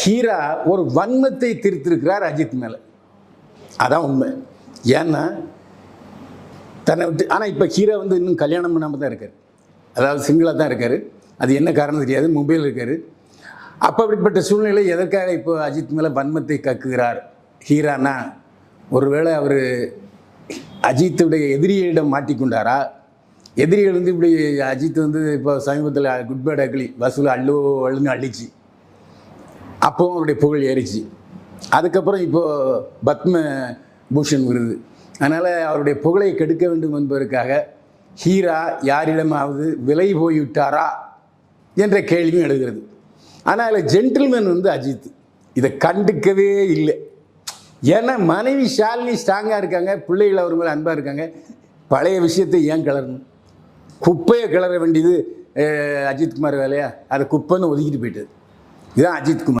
ஹீரா ஒரு வன்மத்தை திருத்திருக்கிறார் அஜித் மேலே. அதான் உண்மை. ஏன்னா தன்னை விட்டு ஆனால் இப்போ ஹீரா வந்து இன்னும் கல்யாணம் பண்ணாமல் தான் இருக்கார். அதாவது சிங்கிளாக தான் இருக்கார். அது என்ன காரணம் தெரியாது. மும்பையில் இருக்கார். அப்போ அப்படிப்பட்ட சூழ்நிலை எதற்காக இப்போ அஜித் மேலே வன்மத்தை கக்குகிறார் ஹீரானா? ஒருவேளை அவர் அஜித்துடைய எதிரியிடம் மாட்டிக்கொண்டாரா? எதிரிகள் வந்து இப்படி அஜித் வந்து இப்போ சமீபத்தில் குட் பேட் அக்லி வசூல் அள்ளு அள்ளுன்னு அள்ளிச்சு. அப்போவும் அவருடைய புகழ் ஏறிச்சு. அதுக்கப்புறம் இப்போது பத்ம பூஷன் விருது. அதனால் அவருடைய புகழை கெடுக்க வேண்டும் என்பதற்காக ஹீரா யாரிடமாவது விலை போய்விட்டாரா என்ற கேள்வியும் எழுகிறது. ஆனால் அதில் ஜென்டில்மேன் வந்து அஜித். இதை கண்டுக்கவே இல்லை. ஏன்னா மனைவி ஷாலினி ஸ்ட்ராங்காக இருக்காங்க பிள்ளைகள் அவர் மேலே அன்பாக இருக்காங்க. பழைய விஷயத்தை ஏன் கிளறணும்? குப்பையை கிளற வேண்டியது அஜித்குமார் வேலையா? அதை குப்பைன்னு ஒதுக்கிட்டு போயிட்டது. இதுதான் அஜித்குமார்.